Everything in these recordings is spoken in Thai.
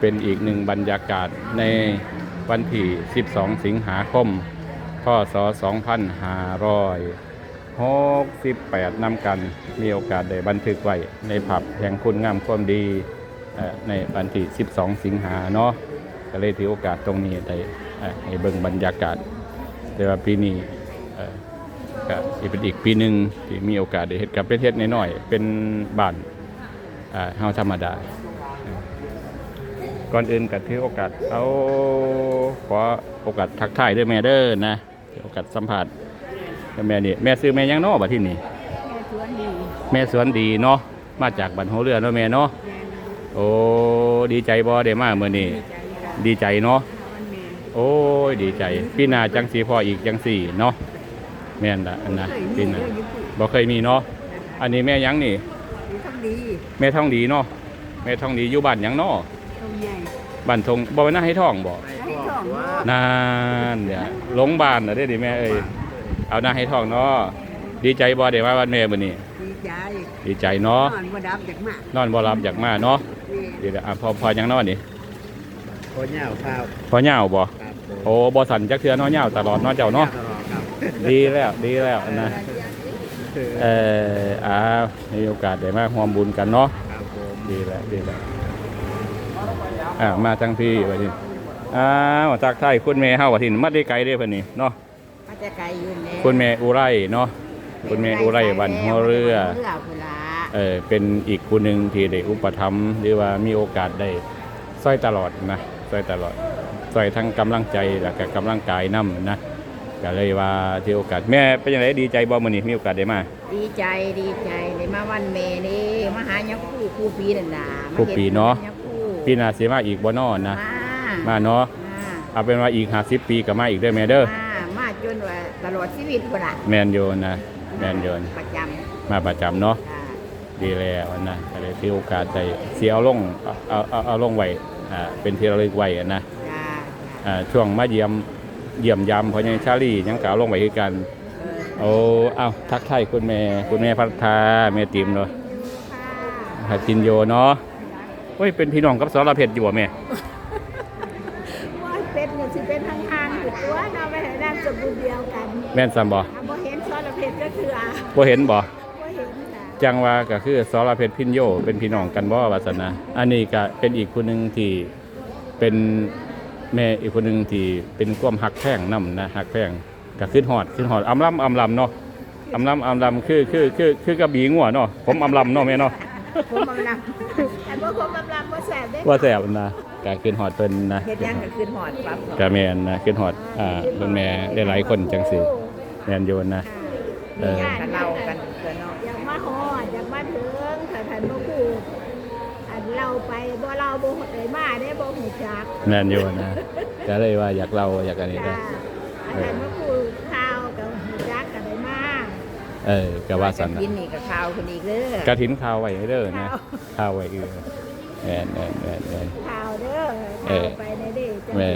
เป็นอีกหนึ่งบรรยากาศในวันที่ 12 สิงหาคม พศ 2568นำกันมีโอกาสได้บันทึกไว้ในผับแห่งคุณงามความดีในวันที่ 12 สิงหาเนาะก็เลยถือโอกาสตรงนี้ได้ให้เบิ่งบรรยากาศ แต่ว่าปีนี้อ่อก็เป็นอีกปีหนึ่งที่มีโอกาสได้เฮ็ดกับประเทศน้อยๆเป็นบ้านเฮาธรรมดา ก่อนอื่นก็ถือโอกาสเอาขอโอกาสทักทายด้วยแม่เด้อนะถือโอกาสสัมผัสกับแม่นี่แม่ซื้อแม่ยังเนอบ่ที่นี่แม่สวนดีแม่สวนดีเนาะมาจากบ้านหัวเรือเนาะแม่เนาะแม่โอ้ดีใจบ่ได้มามื้อนี้ดีใจค่ะดีใจเนาะวันแม่โอ้ยดีใจ พี่นาจังสีพออีกจังสี่เนาะแม่นละอันนะเคยมีพี่นาเรื่องญี่ปุ่นบ่เคยมีเนาะอันนี้แม่ยังนี่ดีทั้งดีแม่ท่องดีเนาะแม่ท่องดีอยู่บ้านหยังเนาะตรงใหญ่ บ้านทงบ่ว่าน่าให้ท่องบ่ให้ทองว่านานเนี่ยหลงบ้านน่ะเด้อดิแม่เอ้ยเอาหน้าให้ท่องเนาะดีใจบ่ได้มาวันแม่มื้อนี้ดีใจดีใจเนาะนอนบ่ดับจากมากนอนบ่หลับอยากมาเนาะแม่ดีแล้วอะพอพอยังนอนนี่โคนเหย้าข้าวพอเหย้าบ่ครับผมโอ้บ่สั่นจักเทื่อเนาะเหย้าตลอดเนาะเจ้าเนาะตลอดครับดีแล้วดีแล้วนะเอออ้าวมีโอกาสได้มาร่วมบุญกันเนาะครับผมดีแล้วดีแล้ว อ้าวมาทั้งพี่ว่าทีอ้าวจากไทายคุณแม่เฮาว่าทีมาได้ไกลเด้อเพิ่นนี่เนาะมาจะไกลอยู่แม่คุณแม่อุไรเนาะคุณแม่อุไรบันหัวเรือเรือพุ่นละเออเป็นอีกคนหนึ่งที่ได้อุปถัมภ์หรือว่ามีโอกาสได้ซอยตลอดนะซอยตลอดซอยทั้งกำลังใจแล้วก็กำลังกายนํนะก็เลยว่าที่โอกาสแม่เป็นยังไงดีใจบ่มื้อนี้มีโอกาสได้มาดีใจดีใจเลยมาวันแม่นี่มาหายักษ์คู่คู่ปีนั่นน่ะมาคู่ปีเนาะ ยักษ์คู่พี่นาสิมาอีกบ่นอนะมามาเนาะมาเอาเป็นว่าอีก50ปีก็มาอีกเด้อแม่เด้อมามาจนว่าตลอดชีวิตพุ่นล่ะแมนโยนนะแมนโยนประจมาประจำเนาะำจ้าดีแล้วนะก็เลยที่โอกาสได้เสียเอาลงเอาเอาเอาเอาลงไว้อ่าเป็นที่ระลึกไว้อะนะจ้าอ่าช่วงมาเยี่ยมเยี่ยมยามเพราะยังชาลียังกล่าวลงไว้คือกันเออโอ้เอาทักทายคุณแม่คุณแม่พัฒนาแม่ติมเนาะค่ะหัดกินโยเนาะ เฮ้ยเป็นพี่น้องกับสรเพชรอยู่บ่แม่ว่าเป็นเนี่ยสิเป็นทางทางๆอยู่ตัวเนาะไปให้นามสกุลเดียวกันแม่นซ้ำบ่อะบ่เห็นซอสเพชรก็คืออะบ่เห็นบ่บ่เห็นจ้ะจังว่าก็คือสรเพชรพินโยเป็นพี่น้องกันบ่ว่าซั่นนะอันนี้ก็เป็นอีกคนหนึงที่เป็นแม่อีกคนหนึงที่เป็นความหักแพงนํนะหักแพงก็ขึ้นฮอดขึ้นฮอดอำลำอำลำเนาะอำลำอำลำคือคือคือคือกระบี่งัวเนาะผมอำลำเนาะแม่เนาะ ผมกำลังอันว่าผมกำลังบ่แสบเด้ว่าแซ่บนะก็ขึ้นฮอดเพิ่นนะเฮ็ดหยังก็คืนหอดปั๊บก็แม่นนะขึ้นฮอดอ่าเพิ่นแม่หลายๆคนจังซี่แม่นอยู่นะเออมีญาติกันเล่ากันเกินเนาะอยากมาฮอดอยากมาถึงถ้าท่านบ่พูดอันเราไปบ่เราบ่ได้มาได้บ่ฮู้จักแม่นอยู่นะก็เลยว่าอยากเล่าอยากอันนี้จ้านะอันนั้นบ่พูดข่าวก็ฮู้จักก็ได้มา เออก็ว่าซั่นนะกินนี่ก็ข่าวคนอีกเด้อกระถินข้าวไว้ให้เด้อนะข้าวไว้เออแม่นแม่นแม่นแม่นข่าวเด้อเอข่าอวไปในเด้จังแม่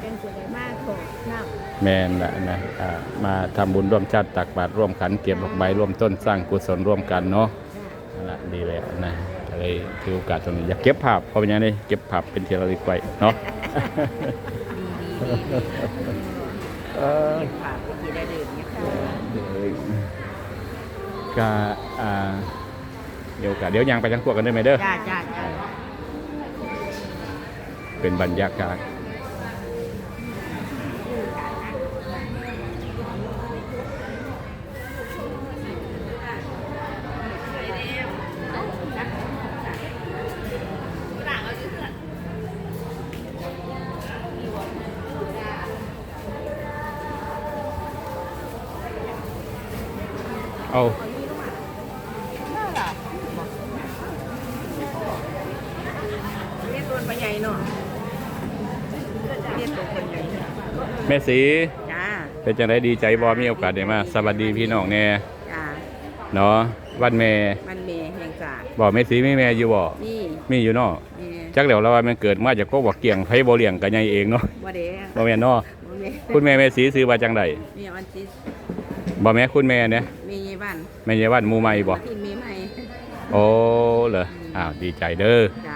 เป็นสิได้มาขอน้ำแม่นละนะอ่ามาทำบุญร่วมชาติตักบาตรร่วมขันเก็บดอกใบร่วมต้นสร้างกุศลร่วมกันเนาะนั่นละดีแล้วนะก็เลยถือโอกาสตรงนี้อยากเก็บภาพเพราะเป็นยังไงเก็บภาพเป็นที่ระลึกไว้เนาะเออฝากที่ได้ ก็อ่าเดี๋ยวกันเดี๋ยวยางไปจังพวกกันได้ไหมเด้อ จ้าจ้าจ้าเป็นบรรยากาศ เอา เรียกตัวปลาให ญ่เนาะเรียกตัวปลาใหญ่แม่สีจ้าเป็นจังไดดีใจบ่มีโอกาสได้มาสวัสดีพี่น้องแน่จ้าเนาะวันแม่มันเมย์แห่งจ่าบ่แม่สีมีแม่อยู่บ่นี่มีอยู่เนาะนี่จักเดี๋ยวเราว่ามันเกิดมาจากก็บอกเกี่ยงไผบ่เลี้ยงกันใหญ่เองเนาะบ่เด้บ่แม่นเนาะบ่เมย์คุณแม่แม่สีซื้อว่าจังไดมีอันที่บ่แม่คุณแม่เนี่ยมีบ้านแม่ยายวันหมู่ใหม่บ่ที่มีไหมโอ้เหรออ้าวดีใจเด้อจ้าก็ได้มาจ้า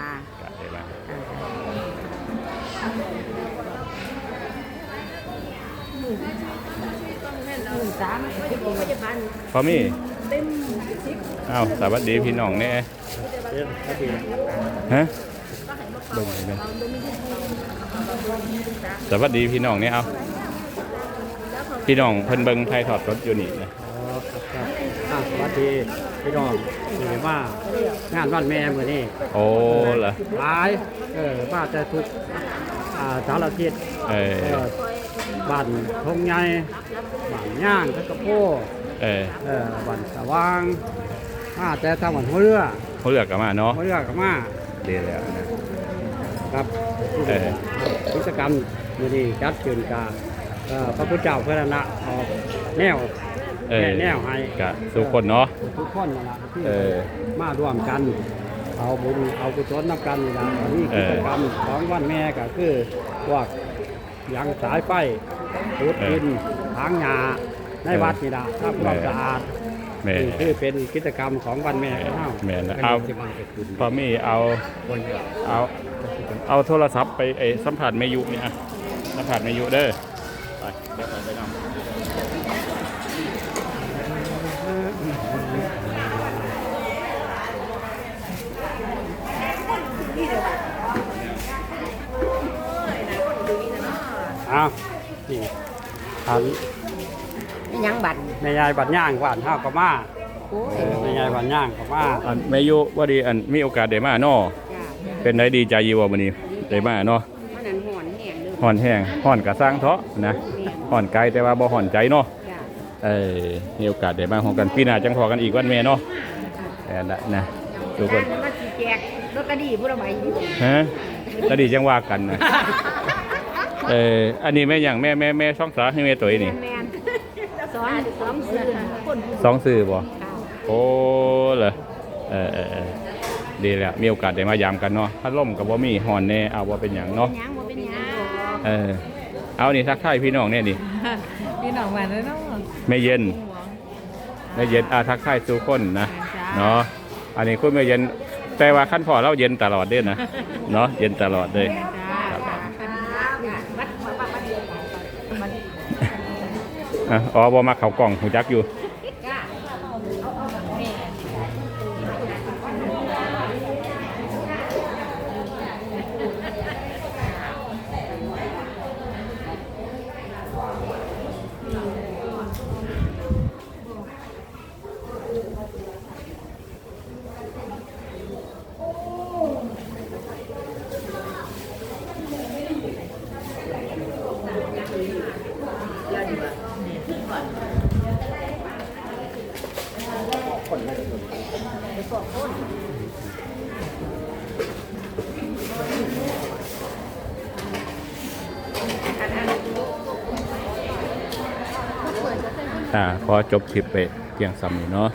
สามสิบโรงพยาบาลพอมีเต็มสิบอ้าวสวัสดีพี่น้องแน่เอ๊ะครับพี่ฮะเบิ่งเลยสวัสดีพี่น้องเนี่ยเอาพี่น้องเพิ่นเบิ่งไทยทอดสดอยู่นี่นะสวัสดีพี่น้องนี่ว่างานวันแม่เมื้อนี้โอ้เหรอหลายเออมาแต่ทุกสารทิศเออบ้านทงใหญ่ บ้านย่างตะกะโพเออเออบ้านสว่างมาแต่ทางบ้านหัวเรือเขาเลือกกันมาเนาะหัวเรือก็มาดีแล้วนะครับเออกิจกรรมมื้อนี้จัดขึ้นกาเอ่อพระพุทธเจ้าเพื่อนะออกแนวเออแนะแนวให้กะทุกคนเนาะทุกคนนั่นล่ะที่เออมาร่วมกันเอาบุญเอากุศลนำกันนี่ล่ะนี่เอกิอจกรรมของวันแม่ก็คือพวกยางสายไฟรูดดินทางหญ้าในวัดนี่ล่ะทำความสะอาดแม่นี่คือเป็นกิจกรรมของวันแม่ของเฮาแม่นะเป็นเอากิจกรรมเกิดขึ้นพอมีเอาเอาเอาโทรศัพท์ไปไอ้สัมผัสเมยุนี่อะสัมผัสเมยุเด้อไปเดี๋ยวไปไปนำเอานี่ อันยังบัตรแม่ยายบัดย่างหวานเฮาก็มาโอ้ยเออแม่ยายบัดย่างก็มาอันเมยุว่าดีอันมีโอกาสได้มาเนาะจ้าเป็นได้ดีใจอยู่ว่ามื้อนี้ได้มาเนาะมันนั่นห่อนแห้งเด้อห่อนแห้งห่อนกะสร้างเถาะนะห่อนไกลแต่ว่าบ่ห่อนใจเนาะจ้าเออมีโอกาสได้มาของกันปีหน้าจังพอกันอีกวันแม่เนาะแต่ละนะทุกคนมาสิแจกรถกระดีผู้ละใบอยู่ฮะตะดีจังว่ากันนะ เอออันนี้แม่หยังแม่แม่แม่ช่องสาให้แม่ตัวนี้นี่แมนสอนสองสื่อคนผู้สองสื่อบ่ข่าวโอ้เหรอเออเออเออดีแล้วมีโอกาสได้มายามกันเนาะพัดลมกับบ่มีห่อนแน่เอาว่าเป็นหยังเนาะยังบ่เป็นหยังเออเอานี่ทักทายพี่น้องเนี่ยนี่พี่น้องมาแล้วเนาะแม่เย็นแม่เย็นอาทักทายสู่คนนะเนาะอันนี้คุณแม่เย็นแต่ว่าขั้นพอเราเย็นตลอดเด้อนะเนาะเย็นตลอดเลย อ๋อบอมาเขากล่องหูจักอยู่ จ้าอ่าขอจบคลิปไปเพียงสำนี้เนาะ